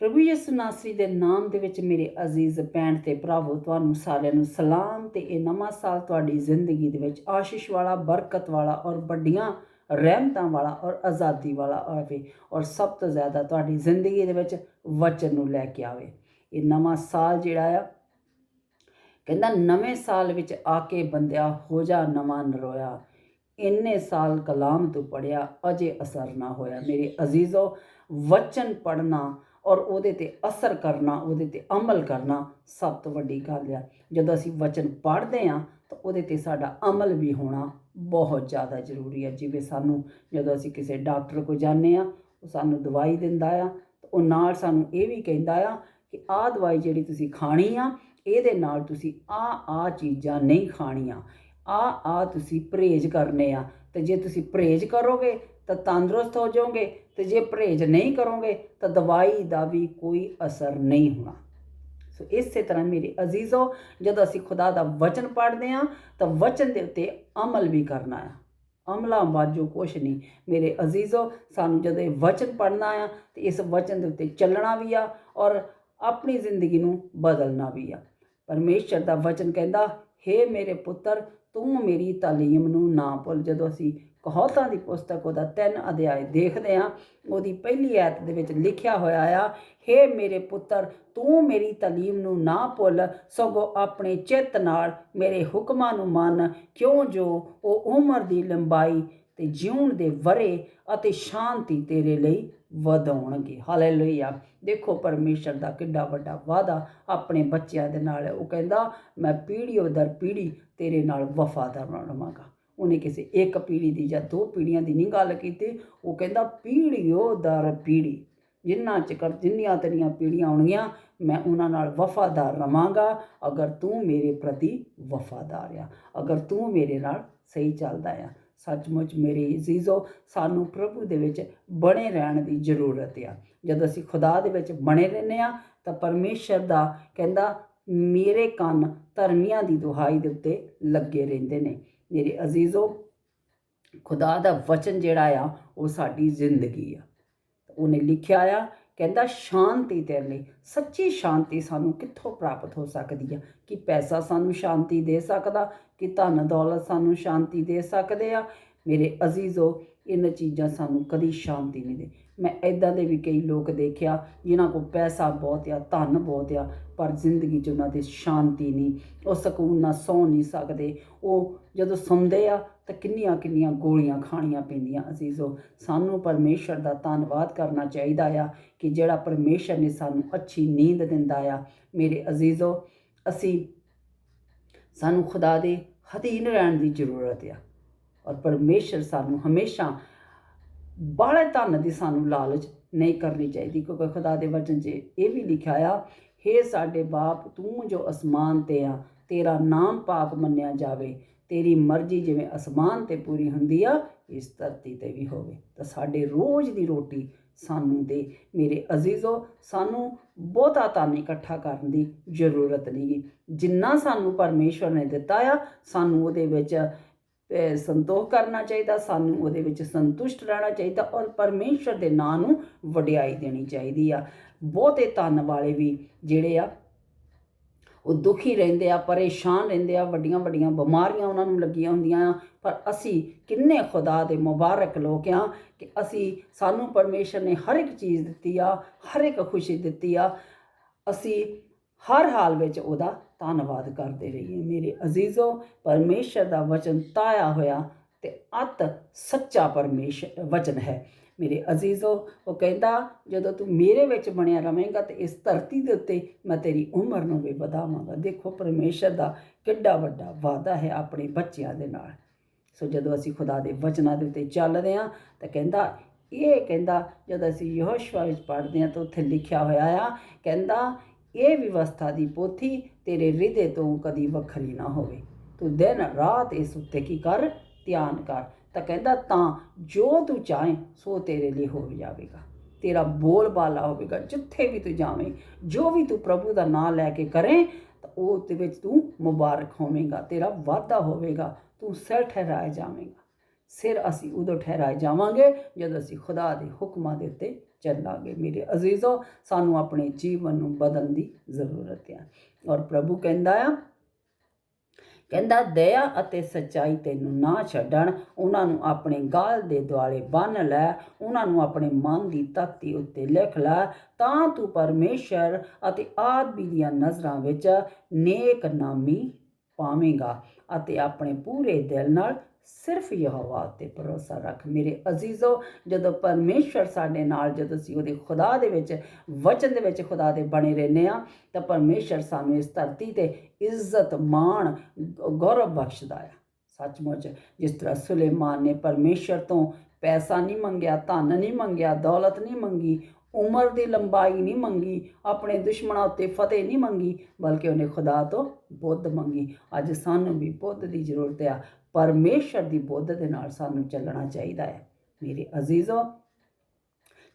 ਪ੍ਰਭੂ ਯਿਸੂ ਨਾਸਰੀ ਦੇ ਨਾਮ ਦੇ ਵਿੱਚ ਮੇਰੇ ਅਜ਼ੀਜ਼ ਭੈਣ ਤੇ ਭਰਾਵੋ, ਤੁਹਾਨੂੰ ਸਾਰਿਆਂ ਨੂੰ ਸਲਾਮ ਤੇ ਇਹ ਨਵਾਂ ਸਾਲ ਤੁਹਾਡੀ ਜ਼ਿੰਦਗੀ ਦੇ ਵਿੱਚ ਆਸ਼ੀਸ਼ ਵਾਲਾ, ਬਰਕਤ ਵਾਲਾ ਔਰ ਵੱਡੀਆਂ ਰਹਿਮਤਾਂ ਵਾਲਾ ਔਰ ਆਜ਼ਾਦੀ ਵਾਲਾ ਆਵੇ ਔਰ ਸਭ ਤੋਂ ਜ਼ਿਆਦਾ ਤੁਹਾਡੀ ਜ਼ਿੰਦਗੀ ਦੇ ਵਿੱਚ ਵਚਨ ਨੂੰ ਲੈ ਕੇ ਆਵੇ। ਇਹ ਨਵਾਂ ਸਾਲ ਜਿਹੜਾ ਆ, ਕਹਿੰਦਾ ਨਵੇਂ ਸਾਲ ਵਿੱਚ ਆ ਕੇ ਬੰਦਿਆ ਹੋ ਜਾ, ਨਵਾਂ ਨਰੋਇਆ। ਇੰਨੇ ਸਾਲ ਕਲਾਮ ਤੋਂ ਪੜਿਆ ਅਜੇ ਅਸਰ ਨਾ ਹੋਇਆ। ਮੇਰੇ ਅਜ਼ੀਜ਼ੋ, ਵਚਨ ਪੜਨਾ ਔਰ ਉਹਦੇ ਤੇ ਅਸਰ ਕਰਨਾ, ਉਹਦੇ ਤੇ ਅਮਲ ਕਰਨਾ ਸਭ ਤੋਂ ਵੱਡੀ ਗੱਲ ਆ। ਜਦੋਂ ਅਸੀਂ ਵਚਨ ਪੜ੍ਹਦੇ ਆ ਤਾਂ ਉਹਦੇ ਤੇ ਸਾਡਾ ਅਮਲ ਵੀ ਹੋਣਾ ਬਹੁਤ ਜ਼ਿਆਦਾ ਜ਼ਰੂਰੀ ਹੈ ਜਿਵੇਂ ਸਾਨੂੰ ਜਦੋਂ ਅਸੀਂ ਕਿਸੇ ਡਾਕਟਰ ਕੋਲ ਜਾਂਦੇ ਆ ਉਹ ਸਾਨੂੰ ਦਵਾਈ ਦਿੰਦਾ ਆ, ਤਾਂ ਉਹ ਨਾਲ ਸਾਨੂੰ ਇਹ ਵੀ ਕਹਿੰਦਾ ਆ ਕਿ ਆਹ ਦਵਾਈ ਜਿਹੜੀ ਤੁਸੀਂ ਖਾਣੀ ਆ, ਇਹਦੇ ਨਾਲ ਤੁਸੀਂ ਆ ਆ ਚੀਜ਼ਾਂ ਨਹੀਂ ਖਾਣੀਆਂ। ਆ ਆ ਤੁਸੀਂ ਪਰਹੇਜ਼ ਕਰਨੇ ਆ। ਤੇ ਜੇ ਤੁਸੀਂ ਪਰਹੇਜ਼ ਕਰੋਗੇ, ਤਾਂ ਤੰਦਰੁਸਤ ਹੋ ਜਾਓਗੇ। ਤੇ ਜੇ ਪਰਹੇਜ਼ ਨਹੀਂ ਕਰੋਗੇ ਤਾਂ ਦਵਾਈ ਦਾ ਵੀ ਕੋਈ ਅਸਰ ਨਹੀਂ ਹੋਣਾ। ਸੋ ਇਸੇ ਤਰ੍ਹਾਂ ਮੇਰੇ ਅਜ਼ੀਜ਼ੋ, ਜਦੋਂ ਅਸੀਂ ਖੁਦਾ ਦਾ ਵਚਨ ਪੜ੍ਹਦੇ ਹਾਂ ਤਾਂ ਵਚਨ ਦੇ ਉੱਤੇ ਅਮਲ ਵੀ ਕਰਨਾ ਆ। ਅਮਲਾਂ ਬਾਜੋ ਕੁਛ ਨਹੀਂ। ਮੇਰੇ ਅਜ਼ੀਜ਼ੋ, ਸਾਨੂੰ ਜਦੋਂ ਇਹ ਵਚਨ ਪੜ੍ਹਨਾ ਆ, ਤੇ ਇਸ ਵਚਨ ਦੇ ਉੱਤੇ ਚੱਲਣਾ ਵੀ ਆ ਔਰ ਆਪਣੀ ਜ਼ਿੰਦਗੀ ਨੂੰ ਬਦਲਣਾ ਵੀ ਆ। ਪਰਮੇਸ਼ਰ ਦਾ ਵਚਨ ਕਹਿੰਦਾ, ਹੇ ਮੇਰੇ ਪੁੱਤਰ, ਤੂੰ ਮੇਰੀ ਤਾਲੀਮ ਨੂੰ ਨਾ ਭੁੱਲ। ਜਦੋਂ ਅਸੀਂ ਕਹੌਤਾਂ ਦੀ ਪੁਸਤਕ, ਉਹਦਾ ਤਿੰਨ ਅਧਿਆਇ ਦੇਖਦੇ ਹਾਂ। ਉਹਦੀ ਪਹਿਲੀ ਐਤ ਦੇ ਵਿੱਚ ਲਿਖਿਆ ਹੋਇਆ ਆ, ਹੇ ਮੇਰੇ ਪੁੱਤਰ, ਤੂੰ ਮੇਰੀ ਤਾਲੀਮ ਨੂੰ ਨਾ ਭੁੱਲ, ਸਗੋਂ ਆਪਣੇ ਚਿੱਤ ਨਾਲ ਮੇਰੇ ਹੁਕਮਾਂ ਨੂੰ ਮੰਨ, ਕਿਉਂ ਜੋ ਉਹ ਉਮਰ ਦੀ ਲੰਬਾਈ ਤੇ ਜਿਉਣ ਦੇ ਵਰੇ ਅਤੇ ਸ਼ਾਂਤੀ ਤੇਰੇ ਲਈ ਵਧਾਉਣਗੇ। ਹਾਲੇਲੂਇਆ। ਦੇਖੋ, ਪਰਮੇਸ਼ਰ ਦਾ ਕਿੱਡਾ ਵੱਡਾ ਵਾਅਦਾ ਆਪਣੇ ਬੱਚਿਆਂ ਦੇ ਨਾਲ ਉਹ ਕਹਿੰਦਾ, ਮੈਂ ਪੀੜ੍ਹੀਓ ਦਰ ਪੀੜ੍ਹੀ ਤੇਰੇ ਨਾਲ ਵਫਾਦਾਰ ਰਹਾਂਗਾ ਉਹਨੇ ਕਿਸੇ ਇੱਕ ਪੀੜ੍ਹੀ ਦੀ ਜਾਂ ਦੋ ਪੀੜ੍ਹੀਆਂ ਦੀ ਨਹੀਂ ਗੱਲ ਕੀਤੀ। ਉਹ ਕਹਿੰਦਾ ਪੀੜ੍ਹੀਓ ਦਰ ਪੀੜ੍ਹੀ ਜਿੰਨਾ ਚਿਰ ਜਿੰਨੀਆਂ ਤੇਰੀਆਂ ਪੀੜ੍ਹੀਆਂ ਆਉਣਗੀਆਂ, ਮੈਂ ਉਹਨਾਂ ਨਾਲ ਵਫਾਦਾਰ ਰਵਾਂਗਾ। ਅਗਰ ਤੂੰ ਮੇਰੇ ਪ੍ਰਤੀ ਵਫਾਦਾਰ ਆ, ਅਗਰ ਤੂੰ ਮੇਰੇ ਨਾਲ ਸਹੀ ਚੱਲਦਾ ਆ, ਸੱਚਮੁੱਚ ਮੇਰੇ ਅਜ਼ੀਜ਼ੋ, ਸਾਨੂੰ ਪ੍ਰਭੂ ਦੇ ਵਿੱਚ ਬਣੇ ਰਹਿਣ ਦੀ ਜ਼ਰੂਰਤ ਆ। ਜਦੋਂ ਅਸੀਂ ਖੁਦਾ ਦੇ ਵਿੱਚ ਬਣੇ ਰਹਿੰਦੇ ਆ, ਤਾਂ ਪਰਮੇਸ਼ਰ ਦਾ ਕਹਿੰਦਾ, ਮੇਰੇ ਕੰਨ ਧਰਮੀਆਂ ਦੀ ਦੁਹਾਈ ਦੇ ਉੱਤੇ ਲੱਗੇ ਰਹਿੰਦੇ ਨੇ। ਮੇਰੇ ਅਜ਼ੀਜ਼ੋ ਖੁਦਾ ਦਾ ਵਚਨ ਜਿਹੜਾ ਆ ਉਹ ਸਾਡੀ ਜ਼ਿੰਦਗੀ ਆ ਉਹਨੇ ਲਿਖਿਆ ਆ ਕਹਿੰਦਾ ਸ਼ਾਂਤੀ ਤੇਰੇ ਲਈ ਸੱਚੀ ਸ਼ਾਂਤੀ ਸਾਨੂੰ ਕਿੱਥੋਂ ਪ੍ਰਾਪਤ ਹੋ ਸਕਦੀ ਆ ਕਿ ਪੈਸਾ ਸਾਨੂੰ ਸ਼ਾਂਤੀ ਦੇ ਸਕਦਾ ਕਿ ਧਨ ਦੌਲਤ ਸਾਨੂੰ ਸ਼ਾਂਤੀ ਦੇ ਸਕਦੇ ਆ ਮੇਰੇ ਅਜ਼ੀਜ਼ੋ ਇਹਨਾਂ ਚੀਜ਼ਾਂ ਸਾਨੂੰ ਕਦੀ ਸ਼ਾਂਤੀ ਨਹੀਂ ਦੇ ਮੈਂ ਐਦਾਂ ਦੇ ਵੀ ਕਈ ਲੋਕ ਦੇਖਿਆ ਜਿਨ੍ਹਾਂ ਕੋਲ ਪੈਸਾ ਬਹੁਤ ਆ, ਧਨ ਬਹੁਤ ਆ, ਪਰ ਜ਼ਿੰਦਗੀ 'ਚ ਉਹਨਾਂ ਦੀ ਸ਼ਾਂਤੀ ਨਹੀਂ, ਉਹ ਸਕੂਨ ਨਾਲ ਸੌਂ ਨਹੀਂ ਸਕਦੇ। ਉਹ ਜਦੋਂ ਸੌਂਦੇ ਆ ਤਾਂ ਕਿੰਨੀਆਂ ਕਿੰਨੀਆਂ ਗੋਲੀਆਂ ਖਾਣੀਆਂ ਪੈਂਦੀਆਂ ਅਜ਼ੀਜ਼ੋ। ਸਾਨੂੰ ਪਰਮੇਸ਼ਰ ਦਾ ਧੰਨਵਾਦ ਕਰਨਾ ਚਾਹੀਦਾ ਆ ਕਿ ਜਿਹੜਾ ਪਰਮੇਸ਼ਰ ਨੇ ਸਾਨੂੰ ਅੱਛੀ ਨੀਂਦ ਦਿੰਦਾ ਆ। ਮੇਰੇ ਅਜ਼ੀਜ਼ੋ, ਅਸੀਂ, ਸਾਨੂੰ ਖੁਦਾ ਦੇ ਅਧੀਨ ਰਹਿਣ ਦੀ ਜ਼ਰੂਰਤ ਆ। ਔਰ ਪਰਮੇਸ਼ਰ ਸਾਨੂੰ ਹਮੇਸ਼ਾ ਬਾਹਲੇ ਧਨ ਦੀ ਸਾਨੂੰ ਲਾਲਚ ਨਹੀਂ ਕਰਨੀ ਚਾਹੀਦੀ, ਕਿਉਂਕਿ ਖੁਦਾ ਦੇ ਵਚਨ 'ਚ ਇਹ ਵੀ ਲਿਖਿਆ ਆ, ਹੇ ਸਾਡੇ ਬਾਪ, ਤੂੰ ਜੋ ਅਸਮਾਨ ਤੇ ਆ, ਤੇਰਾ ਨਾਮ ਪਾਕ ਮੰਨਿਆ ਜਾਵੇ, ਤੇਰੀ ਮਰਜ਼ੀ ਜਿਵੇਂ ਅਸਮਾਨ ਤੇ ਪੂਰੀ ਹੁੰਦੀ ਆ, ਇਸ ਧਰਤੀ ਤੇ ਵੀ ਹੋਵੇ। ਤਾਂ ਸਾਡੇ ਰੋਜ਼ ਦੀ ਰੋਟੀ ਸਾਨੂੰ ਦੇ ਮੇਰੇ ਅਜ਼ੀਜ਼ੋ, ਸਾਨੂੰ ਬਹੁਤਾ ਧਨ ਇਕੱਠਾ ਕਰਨ ਦੀ ਜ਼ਰੂਰਤ ਨਹੀਂ। ਜਿੰਨਾ ਸਾਨੂੰ ਪਰਮੇਸ਼ਵਰ ਨੇ ਦਿੱਤਾ ਆ, ਸਾਨੂੰ ਉਹਦੇ ਵਿੱਚ ਸੰਤੋਖ ਕਰਨਾ ਚਾਹੀਦਾ, ਸਾਨੂੰ ਉਹਦੇ ਵਿੱਚ ਸੰਤੁਸ਼ਟ ਰਹਿਣਾ ਚਾਹੀਦਾ ਔਰ ਪਰਮੇਸ਼ਵਰ ਦੇ ਨਾਂ ਨੂੰ ਵਡਿਆਈ ਦੇਣੀ ਚਾਹੀਦੀ ਆ। ਬਹੁਤੇ ਧਨ ਵਾਲੇ ਵੀ ਜਿਹੜੇ ਆ, ਉਹ ਦੁਖੀ ਰਹਿੰਦੇ ਆ, ਪਰੇਸ਼ਾਨ ਰਹਿੰਦੇ ਆ, ਵੱਡੀਆਂ ਵੱਡੀਆਂ ਬਿਮਾਰੀਆਂ ਉਹਨਾਂ ਨੂੰ ਲੱਗੀਆਂ ਹੁੰਦੀਆਂ ਆ। ਪਰ ਅਸੀਂ ਕਿੰਨੇ ਖੁਦਾ ਦੇ ਮੁਬਾਰਕ ਲੋਕ ਆ ਕਿ ਅਸੀਂ, ਸਾਨੂੰ ਪਰਮੇਸ਼ਰ ਨੇ ਹਰ ਇੱਕ ਚੀਜ਼ ਦਿੱਤੀ ਆ, ਹਰ ਇੱਕ ਖੁਸ਼ੀ ਦਿੱਤੀ ਆ। ਅਸੀਂ ਹਰ ਹਾਲ ਵਿੱਚ ਉਹਦਾ ਧੰਨਵਾਦ ਕਰਦੇ ਰਹੀਏ। ਮੇਰੇ ਅਜ਼ੀਜ਼ੋ, ਪਰਮੇਸ਼ਰ ਦਾ ਵਚਨ ਤਾਇਆ ਹੋਇਆ ਤੇ ਅਤ ਸੱਚਾ ਪਰਮੇਸ਼ਰ ਵਚਨ ਹੈ। ਮੇਰੇ ਅਜ਼ੀਜ਼ੋ, ਉਹ ਕਹਿੰਦਾ, ਜਦੋਂ ਤੂੰ ਮੇਰੇ ਵਿੱਚ ਬਣਿਆ ਰਵੇਂਗਾ ਤੇ ਇਸ ਧਰਤੀ ਦੇ ਉੱਤੇ ਮੈਂ ਤੇਰੀ ਉਮਰ ਨੂੰ ਵੀ ਵਧਾਵਾਂਗਾ। ਦੇਖੋ, ਪਰਮੇਸ਼ਰ ਦਾ ਕਿੱਡਾ ਵੱਡਾ ਵਾਅਦਾ ਹੈ ਆਪਣੇ ਬੱਚਿਆਂ ਦੇ ਨਾਲ। ਸੋ ਜਦੋਂ ਅਸੀਂ ਖੁਦਾ ਦੇ ਵਚਨਾਂ ਦੇ ਉੱਤੇ ਚੱਲਦੇ ਹਾਂ, ਤਾਂ ਕਹਿੰਦਾ, ਇਹ ਕਹਿੰਦਾ, ਜਦੋਂ ਅਸੀਂ ਯਹੋਸ਼ੂਆ ਵਿੱਚ ਪੜ੍ਹਦੇ ਹਾਂ ਤਾਂ ਉੱਥੇ ਲਿਖਿਆ ਹੋਇਆ ਆ, ਕਹਿੰਦਾ ਇਹ ਵਿਵਸਥਾ ਦੀ ਪੋਥੀ ਤੇਰੇ ਹਿਰਦੇ ਤੋਂ ਕਦੀ ਵੱਖਰੀ ਨਾ ਹੋਵੇ। ਤੂੰ ਦਿਨ ਰਾਤ ਇਸ ਉੱਤੇ ਕੀ ਕਰ? ਧਿਆਨ ਕਰ। ਤਾਂ ਕਹਿੰਦਾ, ਤਾਂ ਜੋ ਤੂੰ ਚਾਹੇ, ਸੋ ਤੇਰੇ ਲਈ ਹੋ ਜਾਵੇਗਾ। ਤੇਰਾ ਬੋਲ ਬਾਲਾ ਹੋਵੇਗਾ, ਜਿੱਥੇ ਵੀ ਤੂੰ ਜਾਵੇਂ, ਜੋ ਵੀ ਤੂੰ ਪ੍ਰਭੂ ਦਾ ਨਾਮ ਲੈ ਕੇ ਕਰੇ, ਤਾਂ ਉਹ ਦੇ ਵਿੱਚ ਤੂੰ ਮੁਬਾਰਕ ਹੋਵੇਂਗਾ, ਤੇਰਾ ਵਾਧਾ ਹੋਵੇਗਾ, ਤੂੰ ਸਿਰ ਠਹਿਰਾਇਆ ਜਾਵੇਂਗਾ। ਸਿਰ ਅਸੀਂ ਉਦੋਂ ਠਹਿਰਾਏ ਜਾਵਾਂਗੇ, ਜਦੋਂ ਅਸੀਂ ਖੁਦਾ ਦੇ ਹੁਕਮਾਂ ਦੇ ਉੱਤੇ ਚੱਲਾਂਗੇ ਮੇਰੇ ਅਜ਼ੀਜ਼ੋ, ਸਾਨੂੰ ਆਪਣੇ ਜੀਵਨ ਨੂੰ ਬਦਲਣ ਦੀ ਜ਼ਰੂਰਤ ਹੈ ਔਰ ਪ੍ਰਭੂ ਕਹਿੰਦਾ ਆ, ਕਹਿੰਦਾ ਦਇਆ ਅਤੇ ਸੱਚਾਈ ਤੈਨੂੰ ਨਾ ਛੱਡਣ, ਉਹਨਾਂ ਨੂੰ ਆਪਣੇ ਗਾਲ ਦੇ ਦੁਆਲੇ ਬੰਨ ਲੈ, ਉਹਨਾਂ ਨੂੰ ਆਪਣੇ ਮਨ ਦੀ ਤਖਤੀ ਉੱਤੇ ਲਿਖ ਲੈ, ਤਾਂ ਤੂੰ ਪਰਮੇਸ਼ਰ ਅਤੇ ਆਦਮੀ ਦੀਆਂ ਨਜ਼ਰਾਂ ਵਿੱਚ ਨੇਕ ਨਾਮੀ ਪਾਵੇਂਗਾ ਅਤੇ ਆਪਣੇ ਪੂਰੇ ਦਿਲ ਨਾਲ ਸਿਰਫ ਯਹੋਵਾ ਤੇ ਭਰੋਸਾ ਰੱਖ। ਮੇਰੇ ਅਜ਼ੀਜ਼ੋ, ਜਦੋਂ ਪਰਮੇਸ਼ਰ ਸਾਡੇ ਨਾਲ, ਜਦੋਂ ਅਸੀਂ ਉਹਦੇ ਖੁਦਾ ਦੇ ਵਿੱਚ, ਵਚਨ ਦੇ ਵਿੱਚ ਖੁਦਾ ਦੇ ਬਣੇ ਰਹਿੰਦੇ ਆ ਤਾਂ ਪਰਮੇਸ਼ਰ ਸਾਨੂੰ ਇਸ ਧਰਤੀ ਤੇ ਇੱਜ਼ਤ, ਮਾਣ ਗੌਰਵ ਬਖਸ਼ਦਾ ਆ। ਸੱਚਮੁੱਚ, ਜਿਸ ਤਰ੍ਹਾਂ ਸੁਲੇਮਾਨ ਨੇ ਪਰਮੇਸ਼ਰ ਤੋਂ ਪੈਸਾ ਨਹੀਂ ਮੰਗਿਆ, ਧਨ ਨਹੀਂ ਮੰਗਿਆ, ਦੌਲਤ ਨਹੀਂ ਮੰਗੀ ਉਮਰ ਦੀ ਲੰਬਾਈ ਨਹੀਂ ਮੰਗੀ, ਆਪਣੇ ਦੁਸ਼ਮਣਾਂ ਉੱਤੇ ਫਤਿਹ ਨਹੀਂ ਮੰਗੀ, ਬਲਕਿ ਉਹਨੇ ਖੁਦਾ ਤੋਂ ਬੁੱਧ ਮੰਗੀ। ਅੱਜ ਸਾਨੂੰ ਵੀ ਬੁੱਧ ਦੀ ਜ਼ਰੂਰਤ ਆ, ਪਰਮੇਸ਼ਰ ਦੀ ਬੁੱਧ ਦੇ ਨਾਲ ਸਾਨੂੰ ਚੱਲਣਾ ਚਾਹੀਦਾ ਹੈ। ਮੇਰੇ ਅਜ਼ੀਜ਼ੋ,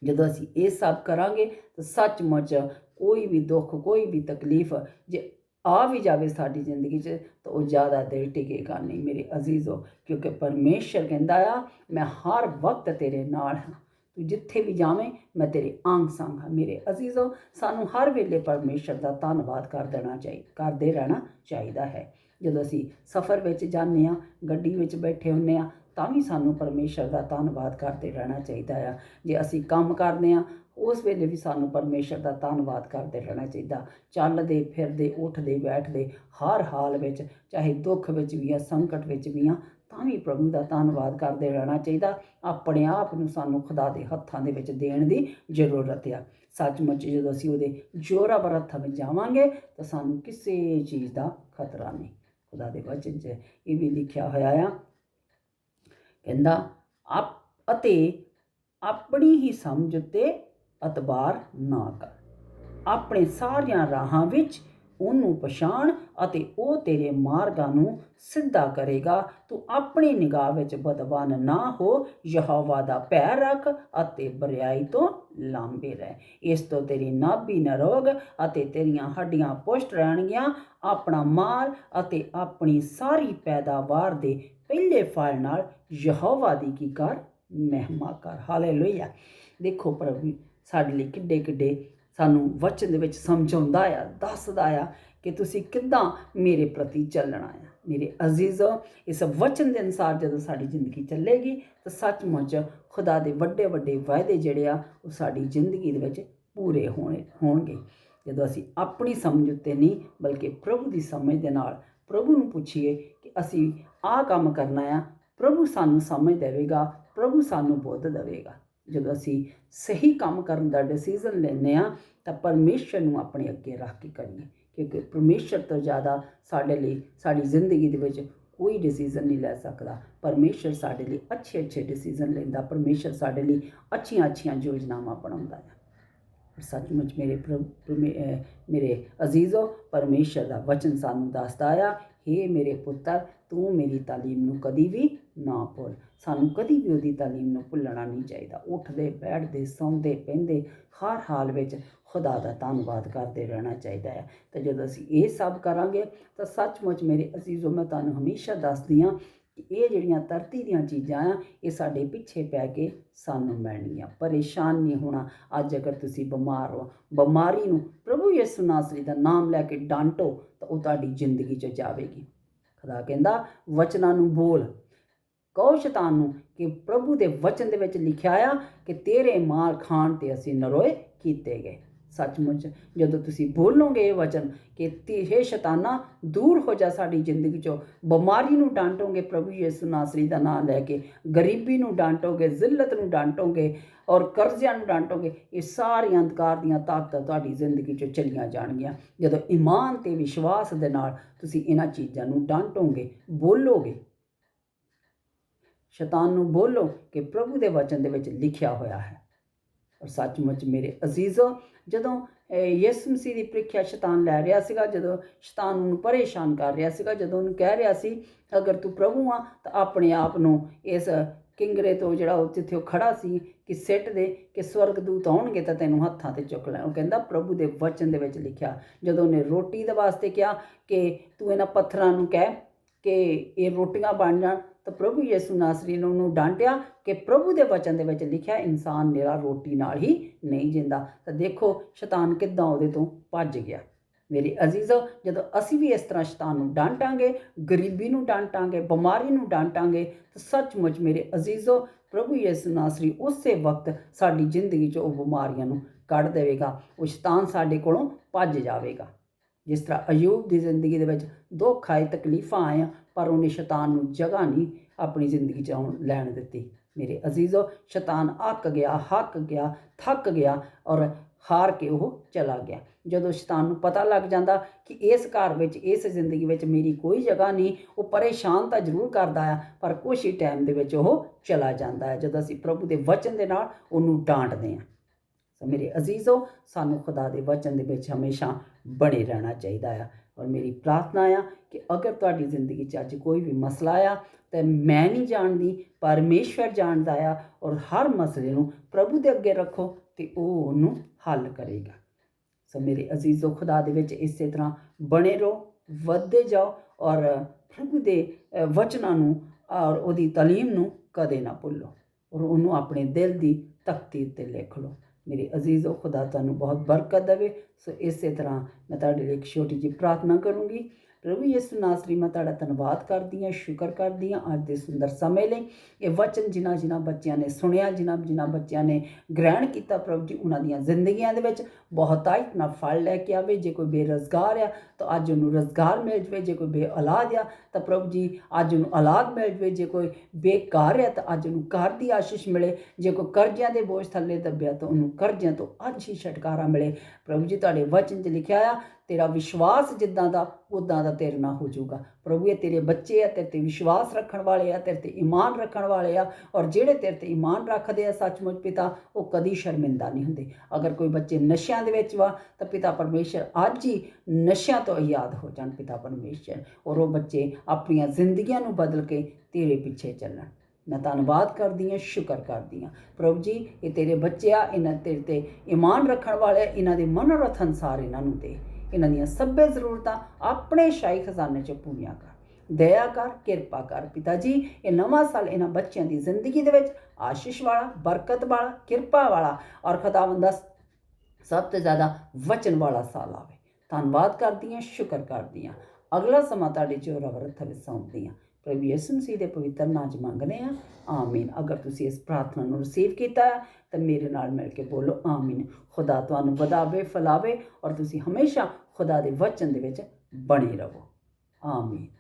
ਜਦੋਂ ਅਸੀਂ ਇਹ ਸਭ ਕਰਾਂਗੇ, ਤਾਂ ਸੱਚਮੁੱਚ ਕੋਈ ਵੀ ਦੁੱਖ, ਕੋਈ ਵੀ ਤਕਲੀਫ ਜੇ ਆ ਵੀ ਜਾਵੇ ਸਾਡੀ ਜ਼ਿੰਦਗੀ 'ਚ, ਤਾਂ ਉਹ ਜ਼ਿਆਦਾ ਦੇਰ ਟਿਕੇਗਾ ਨਹੀਂ। ਮੇਰੇ ਅਜ਼ੀਜ਼ੋ, ਕਿਉਂਕਿ ਪਰਮੇਸ਼ਰ ਕਹਿੰਦਾ ਆ, ਮੈਂ ਹਰ ਵਕਤ ਤੇਰੇ ਨਾਲ ਹਾਂ। ਤੂੰ ਜਿੱਥੇ ਵੀ ਜਾਵੇਂ, ਮੈਂ ਤੇਰੇ ਆਂਗ ਸੰਗ ਹਾਂ। ਮੇਰੇ ਅਜ਼ੀਜ਼ੋ, ਸਾਨੂੰ ਹਰ ਵੇਲੇ ਪਰਮੇਸ਼ਰ ਦਾ ਧੰਨਵਾਦ ਕਰ ਦੇਣਾ ਚਾਹੀਦਾ ਕਰਦੇ ਰਹਿਣਾ ਚਾਹੀਦਾ ਹੈ। ਜਦੋਂ ਅਸੀਂ ਸਫ਼ਰ ਵਿੱਚ ਜਾਂਦੇ ਆ ਗੱਡੀ ਵਿੱਚ ਬੈਠੇ ਹੁੰਨੇ ਆ ਤਾਂ ਵੀ ਸਾਨੂੰ ਪਰਮੇਸ਼ਰ ਦਾ ਧੰਨਵਾਦ ਕਰਦੇ ਰਹਿਣਾ ਚਾਹੀਦਾ ਆ। ਜੇ ਅਸੀਂ ਕੰਮ ਕਰਦੇ ਆ ਉਸ ਵੇਲੇ ਵੀ ਸਾਨੂੰ ਪਰਮੇਸ਼ਰ ਦਾ ਧੰਨਵਾਦ ਕਰਦੇ ਰਹਿਣਾ ਚਾਹੀਦਾ। ਚੱਲਦੇ, ਫਿਰਦੇ, ਉੱਠਦੇ, ਬੈਠਦੇ, ਹਰ ਹਾਲ ਵਿੱਚ, ਚਾਹੇ ਦੁੱਖ ਵਿੱਚ ਵੀ ਆ, ਸੰਕਟ ਵਿੱਚ ਵੀ ਆ ਤਾਂ ਵੀ ਪ੍ਰਭੂ ਦਾ ਧੰਨਵਾਦ ਕਰਦੇ ਰਹਿਣਾ ਚਾਹੀਦਾ। ਆਪਣੇ ਆਪ ਨੂੰ ਸਾਨੂੰ ਖੁਦਾ ਦੇ ਹੱਥਾਂ ਦੇ ਵਿੱਚ ਦੇਣ ਦੀ ਜ਼ਰੂਰਤ ਆ। ਸੱਚਮੁੱਚ ਜਦੋਂ ਅਸੀਂ ਉਹਦੇ ਜੋਰਾਵਰ ਹੱਥਾਂ ਵਿੱਚ ਜਾਵਾਂਗੇ, ਤਾਂ ਸਾਨੂੰ ਕਿਸੇ ਚੀਜ਼ ਦਾ ਖਤਰਾ ਨਹੀਂ। ਖੁਦਾ ਦੇ ਵਚਨ 'ਚ ਇਹ ਵੀ ਲਿਖਿਆ ਹੋਇਆ ਆ। ਕਹਿੰਦਾ, ਆਪ ਅਤੇ ਆਪਣੀ ਹੀ ਸਮਝ ਉੱਤੇ ਅਤਬਾਰ ਨਾ ਕਰ। ਆਪਣੇ ਸਾਰੀਆਂ ਰਾਹਾਂ ਵਿੱਚ ਉਹਨੂੰ ਪਛਾਣ ਅਤੇ ਉਹ ਤੇਰੇ ਮਾਰਗਾਂ ਨੂੰ ਸਿੱਧਾ ਕਰੇਗਾ। ਤੂੰ ਆਪਣੀ ਨਿਗਾਹ ਵਿੱਚ ਬਦਵਾਨ ਨਾ ਹੋ, ਯਹੋਵਾ ਦਾ ਪੈਰ ਰੱਖ ਅਤੇ ਬਰਿਆਈ ਤੋਂ ਲਾਂਬੇ ਰਹਿ। ਇਸ ਤੋਂ ਤੇਰੀ ਨਾਭੀ ਨਰੋਗ ਅਤੇ ਤੇਰੀਆਂ ਹੱਡੀਆਂ ਪੁਸ਼ਟ ਰਹਿਣਗੀਆਂ। ਆਪਣਾ ਮਾਲ ਅਤੇ ਆਪਣੀ ਸਾਰੀ ਪੈਦਾਵਾਰ ਦੇ ਪਹਿਲੇ ਫਲ ਨਾਲ ਯਹੋਵਾ ਦੀ ਕੀ ਕਰ? ਮਹਿਮਾ ਕਰ। ਹਾਲੇਲੂਇਆ। ਦੇਖੋ ਪ੍ਰਭੂ, ਸਾਡੇ ਲਈ ਕਿੱਡੇ ਕਿੱਡੇ ਸਾਨੂੰ ਵਚਨ ਦੇ ਵਿੱਚ ਸਮਝਾਉਂਦਾ ਆ, ਦੱਸਦਾ ਆ ਕਿ ਤੁਸੀਂ ਕਿੱਦਾਂ ਮੇਰੇ ਪ੍ਰਤੀ ਚੱਲਣਾ ਆ। ਮੇਰੇ ਅਜ਼ੀਜ਼ੋ, ਇਸ ਵਚਨ ਦੇ ਅਨਸਾਰ ਜਦੋਂ ਸਾਡੀ ਜ਼ਿੰਦਗੀ ਚੱਲੇਗੀ, ਤਾਂ ਸੱਚਮੁੱਚ ਖੁਦਾ ਦੇ ਵੱਡੇ ਵੱਡੇ ਵਾਅਦੇ ਜਿਹੜੇ ਆ, ਉਹ ਸਾਡੀ ਜ਼ਿੰਦਗੀ ਦੇ ਵਿੱਚ ਪੂਰੇ ਹੋਣੇ, ਹੋਣਗੇ। ਜਦੋਂ ਅਸੀਂ ਆਪਣੀ ਸਮਝ ਉੱਤੇ ਨਹੀਂ, ਬਲਕਿ ਪ੍ਰਭੂ ਦੀ ਸਮਝ ਦੇ ਨਾਲ ਪ੍ਰਭੂ ਨੂੰ ਪੁੱਛੀਏ ਕਿ ਅਸੀਂ ਆਹ ਕੰਮ ਕਰਨਾ ਆ, ਪ੍ਰਭੂ ਸਾਨੂੰ ਸਮਝ ਦੇਵੇਗਾ, ਪ੍ਰਭੂ ਸਾਨੂੰ ਬੁੱਧ ਦੇਵੇਗਾ। ਜਦੋਂ ਅਸੀਂ ਸਹੀ ਕੰਮ ਕਰਨ ਦਾ ਡਿਸੀਜਨ ਲੈਂਦੇ ਆ ਤਾਂ ਪਰਮੇਸ਼ਰ ਨੂੰ ਆਪਣੇ ਅੱਗੇ ਰੱਖ ਕੇ ਕਰੀਏ। ਕਿਉਂਕਿ ਪਰਮੇਸ਼ਰ ਤੋਂ ਜ਼ਿਆਦਾ ਸਾਡੇ ਲਈ, ਸਾਡੀ ਜ਼ਿੰਦਗੀ ਦੇ ਵਿੱਚ ਕੋਈ ਡਿਸੀਜਨ ਨਹੀਂ ਲੈ ਸਕਦਾ। ਪਰਮੇਸ਼ਰ ਸਾਡੇ ਲਈ ਅੱਛੇ ਅੱਛੇ ਡਿਸੀਜਨ ਲੈਂਦਾ। ਪਰਮੇਸ਼ਰ ਸਾਡੇ ਲਈ ਅੱਛੀਆਂ ਅੱਛੀਆਂ ਯੋਜਨਾਵਾਂ ਬਣਾਉਂਦਾ ਹੈ। ਸੱਚਮੁੱਚ ਮੇਰੇ ਪ੍ਰਭੂ ਮੇਰੇ ਅਜ਼ੀਜ਼ੋ, ਪਰਮੇਸ਼ਰ ਦਾ ਵਚਨ ਸਾਨੂੰ ਦੱਸਦਾ ਆ, ਹੇ ਮੇਰੇ ਪੁੱਤਰ, ਤੂੰ ਮੇਰੀ ਤਾਲੀਮ ਨੂੰ ਕਦੀ ਵੀ ਨਾ ਭੁੱਲ। ਸਾਨੂੰ ਕਦੀ ਵੀ ਉਹਦੀ ਤਾਲੀਮ ਨੂੰ ਭੁੱਲਣਾ ਨਹੀਂ ਚਾਹੀਦਾ। ਉੱਠਦੇ, ਬੈਠਦੇ, ਸੌਂਦੇ, ਪੈਂਦੇ, ਹਰ ਹਾਲ ਵਿੱਚ ਖੁਦਾ ਦਾ ਧੰਨਵਾਦ ਕਰਦੇ ਰਹਿਣਾ ਚਾਹੀਦਾ ਹੈ। ਤੇ ਜਦੋਂ ਅਸੀਂ ਇਹ ਸਭ ਕਰਾਂਗੇ, ਤਾਂ ਸੱਚਮੁੱਚ ਮੇਰੇ ਅਜ਼ੀਜ਼ੋ, ਮੈਂ ਤੁਹਾਨੂੰ ਹਮੇਸ਼ਾ ਦੱਸਦੀ ਹਾਂ ਕਿ ਇਹ ਜਿਹੜੀਆਂ ਧਰਤੀ ਦੀਆਂ ਚੀਜ਼ਾਂ ਆ, ਇਹ ਸਾਡੇ ਪਿੱਛੇ ਪੈ ਕੇ ਸਾਨੂੰ ਮਿਲਣਗੀਆਂ। ਪਰੇਸ਼ਾਨ ਨਹੀਂ ਹੋਣਾ। ਅੱਜ ਅਗਰ ਤੁਸੀਂ ਬਿਮਾਰ ਹੋ, ਬਿਮਾਰੀ ਨੂੰ ਪ੍ਰਭੂ ਯਿਸੂ ਨਾਸਰੀ ਦਾ ਨਾਮ ਲੈ ਕੇ ਡਾਂਟੋ, ਤਾਂ ਉਹ ਤੁਹਾਡੀ ਜ਼ਿੰਦਗੀ 'ਚ ਜਾਵੇਗੀ। ਖੁਦਾ ਕਹਿੰਦਾ, ਵਚਨਾਂ ਨੂੰ ਬੋਲ ਕਹੋ ਸ਼ੈਤਾਨ ਨੂੰ ਕਿ ਪ੍ਰਭੂ ਦੇ ਵਚਨ ਦੇ ਵਿੱਚ ਲਿਖਿਆ ਆ ਕਿ ਤੇਰੇ ਮਾਰ ਖਾਣ ਤੇ ਅਸੀਂ ਨਰੋਏ ਕੀਤੇ ਗਏ। ਸੱਚਮੁੱਚ ਜਦੋਂ ਤੁਸੀਂ ਬੋਲੋਗੇ ਇਹ ਵਚਨ ਕਿ ਤੇਹੇ ਸ਼ੈਤਾਨਾ, ਦੂਰ ਹੋ ਜਾ ਸਾਡੀ ਜ਼ਿੰਦਗੀ ਚੋਂ। ਬਿਮਾਰੀ ਨੂੰ ਡਾਂਟੋਗੇ ਪ੍ਰਭੂ ਯਿਸੂ ਨਾਸਰੀ ਦਾ ਨਾਮ ਲੈ ਕੇ। ਗਰੀਬੀ ਨੂੰ ਡਾਂਟੋਗੇ ਜ਼ਿਲਤ ਨੂੰ ਡਾਂਟੋਗੇ ਔਰ ਕਰਜ਼ਿਆਂ ਨੂੰ ਡਾਂਟੋਗੇ, ਇਹ ਸਾਰੀਆਂ ਅੰਧਕਾਰ ਦੀਆਂ ਤਾਕਤਾਂ ਤੁਹਾਡੀ ਜ਼ਿੰਦਗੀ 'ਚੋਂ ਚਲੀਆਂ ਜਾਣਗੀਆਂ। ਜਦੋਂ ਈਮਾਨ ਤੇ ਵਿਸ਼ਵਾਸ ਦੇ ਨਾਲ ਤੁਸੀਂ ਇਹਨਾਂ ਚੀਜ਼ਾਂ ਨੂੰ ਡਾਂਟੋਗੇ, ਬੋਲੋਗੇ ਸ਼ੈਤਾਨ ਨੂੰ ਬੋਲੋ ਕਿ ਪ੍ਰਭੂ ਦੇ ਵਚਨ ਦੇ ਵਿੱਚ ਲਿਖਿਆ ਹੋਇਆ ਹੈ। ਔਰ ਸੱਚਮੁੱਚ ਮੇਰੇ ਅਜ਼ੀਜ਼ੋ ਜਦੋਂ ਅਹ, ਯਿਸੂ ਮਸੀਹ ਦੀ ਪ੍ਰੀਖਿਆ ਸ਼ੈਤਾਨ ਲੈ ਰਿਹਾ ਸੀਗਾ ਜਦੋਂ ਸ਼ੈਤਾਨ ਉਹਨੂੰ ਪਰੇਸ਼ਾਨ ਕਰ ਰਿਹਾ ਸੀਗਾ ਜਦੋਂ ਉਹਨੂੰ ਕਹਿ ਰਿਹਾ ਸੀ ਅਗਰ ਤੂੰ ਪ੍ਰਭੂ ਆ ਤਾਂ ਆਪਣੇ ਆਪ ਨੂੰ ਇਸ ਕਿੰਗਰੇ ਤੋਂ ਜਿਹੜਾ ਉਹ ਜਿੱਥੇ ਉਹ ਖੜਾ ਸੀ ਕਿ ਸਿੱਟ ਦੇ ਕਿ ਸਵਰਗ ਦੂਤ ਆਉਣਗੇ ਤਾਂ ਤੈਨੂੰ ਹੱਥਾਂ ਤੇ ਚੁੱਕ ਲੈ। ਉਹ ਕਹਿੰਦਾ ਪ੍ਰਭੂ ਦੇ ਵਚਨ ਦੇ ਵਿੱਚ ਲਿਖਿਆ ਜਦੋਂ ਉਹਨੇ ਰੋਟੀ ਦੇ ਵਾਸਤੇ ਕਿਹਾ ਕਿ ਤੂੰ ਇਹਨਾਂ ਪੱਥਰਾਂ ਨੂੰ ਕਹਿ ਕਿ ਇਹ ਰੋਟੀਆਂ ਬਣ ਜਾਣ ਤਾਂ ਪ੍ਰਭੂ ਯਿਸੂ ਨਾਸਰੀ ਨੇ ਉਹਨੂੰ ਡਾਂਟਿਆ ਕਿ ਪ੍ਰਭੂ ਦੇ ਵਚਨ ਦੇ ਵਿੱਚ ਲਿਖਿਆ, ਇਨਸਾਨ ਨਿਰਾ ਰੋਟੀ ਨਾਲ ਹੀ ਨਹੀਂ ਜਿੰਦਾ। ਤਾਂ ਦੇਖੋ, ਸ਼ੈਤਾਨ ਕਿੱਦਾਂ ਉਹਦੇ ਤੋਂ ਭੱਜ ਗਿਆ। ਮੇਰੇ ਅਜ਼ੀਜ਼ੋ, ਜਦੋਂ ਅਸੀਂ ਵੀ ਇਸ ਤਰ੍ਹਾਂ ਸ਼ੈਤਾਨ ਨੂੰ ਡਾਂਟਾਂਗੇ, ਗਰੀਬੀ ਨੂੰ ਡਾਂਟਾਂਗੇ, ਬਿਮਾਰੀ ਨੂੰ ਡਾਂਟਾਂਗੇ, ਤਾਂ ਸੱਚਮੁੱਚ ਮੇਰੇ ਅਜ਼ੀਜ਼ੋ, ਪ੍ਰਭੂ ਯਿਸੂ ਨਾਸਰੀ ਉਸੇ ਵਕਤ ਸਾਡੀ ਜ਼ਿੰਦਗੀ 'ਚ ਉਹ ਬਿਮਾਰੀਆਂ ਨੂੰ ਕੱਢ ਦੇਵੇਗਾ। ਉਹ ਸ਼ੈਤਾਨ ਸਾਡੇ ਕੋਲੋਂ ਭੱਜ ਜਾਵੇਗਾ। ਜਿਸ ਤਰ੍ਹਾਂ ਅਯੂਬ ਦੀ ਜ਼ਿੰਦਗੀ ਦੇ ਵਿੱਚ ਦੁੱਖ ਆਏ ਤਕਲੀਫਾਂ ਆਈਆਂ ਪਰ ਉਹਨੇ ਸ਼ੈਤਾਨ ਨੂੰ ਜਗ੍ਹਾ ਨਹੀਂ ਆਪਣੀ ਜ਼ਿੰਦਗੀ 'ਚ ਆਉਣ, ਲੈਣ ਦਿੱਤੀ। ਮੇਰੇ ਅਜ਼ੀਜ਼ੋ, ਸ਼ੈਤਾਨ ਅੱਕ ਗਿਆ, ਹੱਕ ਗਿਆ, ਥੱਕ ਗਿਆ ਔਰ ਹਾਰ ਕੇ ਉਹ ਚਲਾ ਗਿਆ। ਜਦੋਂ ਸ਼ੈਤਾਨ ਨੂੰ ਪਤਾ ਲੱਗ ਜਾਂਦਾ ਕਿ ਇਸ ਘਰ ਵਿੱਚ, ਇਸ ਜ਼ਿੰਦਗੀ ਵਿੱਚ ਮੇਰੀ ਕੋਈ ਜਗ੍ਹਾ ਨਹੀਂ, ਉਹ ਪਰੇਸ਼ਾਨ ਤਾਂ ਜ਼ਰੂਰ ਕਰਦਾ ਆ, ਪਰ ਕੁਛ ਹੀ ਟਾਈਮ ਦੇ ਵਿੱਚ ਉਹ ਚਲਾ ਜਾਂਦਾ ਹੈ। ਜਦੋਂ ਅਸੀਂ ਪ੍ਰਭੂ ਦੇ ਵਚਨ ਦੇ ਨਾਲ ਉਹਨੂੰ ਡਾਂਟਦੇ ਹਾਂ। ਸੋ ਮੇਰੇ ਅਜ਼ੀਜ਼ੋ, ਸਾਨੂੰ ਖੁਦਾ ਦੇ ਵਚਨ ਦੇ ਵਿੱਚ ਹਮੇਸ਼ਾ ਬਣੇ ਰਹਿਣਾ ਚਾਹੀਦਾ ਆ। ਔਰ ਮੇਰੀ ਪ੍ਰਾਰਥਨਾ ਆ ਕਿ ਅਗਰ ਤੁਹਾਡੀ ਜ਼ਿੰਦਗੀ 'ਚ ਅੱਜ ਕੋਈ ਵੀ ਮਸਲਾ ਆ, ਤੇ ਮੈਂ ਨਹੀਂ ਜਾਣਦੀ, ਪਰਮੇਸ਼ਵਰ ਜਾਣਦਾ ਆ ਔਰ ਹਰ ਮਸਲੇ ਨੂੰ ਪ੍ਰਭੂ ਦੇ ਅੱਗੇ ਰੱਖੋ ਤੇ ਉਹ ਉਹਨੂੰ ਹੱਲ ਕਰੇਗਾ। ਸੋ ਮੇਰੇ ਅਜ਼ੀਜ਼ੋ ਖੁਦਾ ਦੇ ਵਿੱਚ ਇਸੇ ਤਰ੍ਹਾਂ ਬਣੇ ਰਹੋ, ਵੱਧਦੇ ਜਾਓ ਔਰ ਪ੍ਰਭੂ ਦੇ ਵਚਨਾਂ ਨੂੰ ਔਰ ਉਹਦੀ ਤਾਲੀਮ ਨੂੰ ਕਦੇ ਨਾ ਭੁੱਲੋ ਔਰ ਉਹਨੂੰ ਆਪਣੇ ਦਿਲ ਦੀ ਤਖਤੀ ਉੱਤੇ ਲਿਖ ਲਓ। ਮੇਰੇ ਅਜ਼ੀਜ਼ੋ ਖੁਦਾ ਤੁਹਾਨੂੰ ਬਹੁਤ ਬਰਕਤ ਦੇਵੇ। ਸੋ ਇਸੇ ਤਰ੍ਹਾਂ ਮੈਂ ਤੁਹਾਡੇ ਲਈ ਇੱਕ ਛੋਟੀ ਜਿਹੀ ਪ੍ਰਾਰਥਨਾ ਕਰੂੰਗੀ। ਪ੍ਰਭੂ ਯਿਸੂ ਨਾਸਰੀ ਮੈਂ ਤੁਹਾਡਾ ਧੰਨਵਾਦ ਕਰਦੀ ਹਾਂ ਸ਼ੁਕਰ ਕਰਦੀ ਹਾਂ ਅੱਜ ਦੇ ਸੁੰਦਰ ਸਮੇਂ ਲਈ ਇਹ ਵਚਨ ਜਿਨ੍ਹਾਂ ਜਿਨ੍ਹਾਂ ਬੱਚਿਆਂ ਨੇ ਸੁਣਿਆ, ਜਿਨ੍ਹਾਂ ਜਿਨ੍ਹਾਂ ਬੱਚਿਆਂ ਨੇ ਗ੍ਰਹਿਣ ਕੀਤਾ ਪ੍ਰਭੂ ਜੀ, ਉਹਨਾਂ ਦੀਆਂ ਜ਼ਿੰਦਗੀਆਂ ਦੇ ਵਿੱਚ ਬਹੁਤਾਇਤ ਨਾ ਫਲ ਲੈ ਕੇ ਆਵੇ, ਜੇ ਕੋਈ ਬੇਰੁਜ਼ਗਾਰ ਆ, ਤਾਂ ਅੱਜ ਉਹਨੂੰ ਰੁਜ਼ਗਾਰ ਮਿਲ ਜਵੇ। ਜੇ ਕੋਈ ਬੇਔਲਾਦ ਆ, ਤਾਂ ਪ੍ਰਭੂ ਜੀ, ਅੱਜ ਉਹਨੂੰ ਔਲਾਦ ਮਿਲ ਜਵੇ। ਜੇ ਕੋਈ ਬੇਕਾਰ ਆ, ਤਾਂ ਅੱਜ ਉਹਨੂੰ ਘਰ ਦੀ ਆਸ਼ੀਸ਼ ਮਿਲੇ। ਜੇ ਕੋਈ ਕਰਜ਼ਿਆਂ ਦੇ ਬੋਝ ਥੱਲੇ ਦੱਬਿਆ, ਤਾਂ ਉਹਨੂੰ ਕਰਜ਼ਿਆਂ ਤੋਂ ਅੱਜ ਹੀ ਛੁਟਕਾਰਾ ਮਿਲੇ। ਪ੍ਰਭੂ ਜੀ, ਤੁਹਾਡੇ ਵਚਨ 'ਚ ਲਿਖਿਆ ਆ ਤੇਰਾ ਵਿਸ਼ਵਾਸ ਜਿੱਦਾਂ ਦਾ ਉਦਾਂ ਦਾ ਤੇਰੇ ਨਾਲ ਹੋ ਜਾਊਗਾ। ਪ੍ਰਭੂ, ਇਹ ਤੇਰੇ ਬੱਚੇ ਆ, ਤੇਰੇ ਤੇ ਵਿਸ਼ਵਾਸ ਰੱਖਣ ਵਾਲੇ ਆ, ਤੇਰੇ ਤੇ ਈਮਾਨ ਰੱਖਣ ਵਾਲੇ ਆ, ਔਰ ਜਿਹੜੇ ਤੇਰੇ ਤੇ ਈਮਾਨ ਰੱਖਦੇ ਆ ਸੱਚਮੁੱਚ ਪਿਤਾ, ਉਹ ਕਦੀ ਸ਼ਰਮਿੰਦਾ ਨਹੀਂ ਹੁੰਦੇ। ਅਗਰ ਕੋਈ ਬੱਚੇ ਨਸ਼ਿਆਂ ਦੇ ਵਿੱਚ ਵਾ, ਤਾਂ ਪਿਤਾ ਪਰਮੇਸ਼ਰ ਅੱਜ ਹੀ ਨਸ਼ਿਆਂ ਤੋਂ ਆਜ਼ਾਦ ਹੋ ਜਾਣ ਪਿਤਾ ਪਰਮੇਸ਼ਰ, ਔਰ ਉਹ ਬੱਚੇ ਆਪਣੀਆਂ ਜ਼ਿੰਦਗੀਆਂ ਨੂੰ ਬਦਲ ਕੇ ਤੇਰੇ ਪਿੱਛੇ ਚੱਲਣ। ਮੈਂ ਧੰਨਵਾਦ ਕਰਦੀ ਹਾਂ, ਸ਼ੁਕਰ ਕਰਦੀ ਹਾਂ। ਪ੍ਰਭੂ ਜੀ, ਇਹ ਤੇਰੇ ਬੱਚੇ ਆ, ਇਹਨਾਂ ਤੇਰੇ ਤੇ ਈਮਾਨ ਰੱਖਣ ਵਾਲੇ ਇਹਨਾਂ ਦੇ ਮਨੋਰਥ ਅਨਸਾਰ ਇਹਨਾਂ ਨੂੰ ਦੇ। ਇਹਨਾਂ ਦੀਆਂ ਸਭੇ ਜ਼ਰੂਰਤਾਂ ਆਪਣੇ ਸ਼ਾਹੀ ਖਜ਼ਾਨੇ 'ਚ ਪੂਰੀਆਂ ਕਰ। ਦਇਆ ਕਰ, ਕਿਰਪਾ ਕਰ ਪਿਤਾ ਜੀ ਇਹ ਨਵਾਂ ਸਾਲ ਇਹਨਾਂ ਬੱਚਿਆਂ ਦੀ ਜ਼ਿੰਦਗੀ ਦੇ ਵਿੱਚ ਆਸ਼ੀਸ਼ ਵਾਲਾ, ਬਰਕਤ ਵਾਲਾ, ਕਿਰਪਾ ਵਾਲਾ ਔਰ ਖੁਦਾਵੰਦ ਦਾ ਸਭ ਤੋਂ ਜ਼ਿਆਦਾ ਵਚਨ ਵਾਲਾ ਸਾਲ ਆਵੇ। ਧੰਨਵਾਦ ਕਰਦੀ ਹਾਂ, ਸ਼ੁਕਰ ਕਰਦੀ ਹਾਂ। ਅਗਲਾ ਸਮਾਂ ਤੁਹਾਡੇ ਚ ਰਵਰਤ ਵਿੱਚ ਸੌਂਪਦੀ ਹਾਂ। ਪ੍ਰਭੂ ਯਿਸੂ ਮਸੀਹ ਦੇ ਪਵਿੱਤਰ ਨਾਮ 'ਚ ਮੰਗਦੇ ਹਾਂ। ਆਮੀਨ। ਅਗਰ ਤੁਸੀਂ ਇਸ ਪ੍ਰਾਰਥਨਾ ਨੂੰ ਰਿਸੀਵ ਕੀਤਾ ਹੈ, ਤਾਂ ਮੇਰੇ ਨਾਲ ਮਿਲ ਕੇ ਬੋਲੋ, ਆਮੀਨ। ਖੁਦਾ ਤੁਹਾਨੂੰ ਵਧਾਵੇ, ਫਲਾਵੇ ਔਰ ਤੁਸੀਂ ਹਮੇਸ਼ਾ ਖੁਦਾ ਦੇ ਵਚਨ ਦੇ ਵਿੱਚ ਬਣੇ ਰਹੋ। ਆਮੀਨ।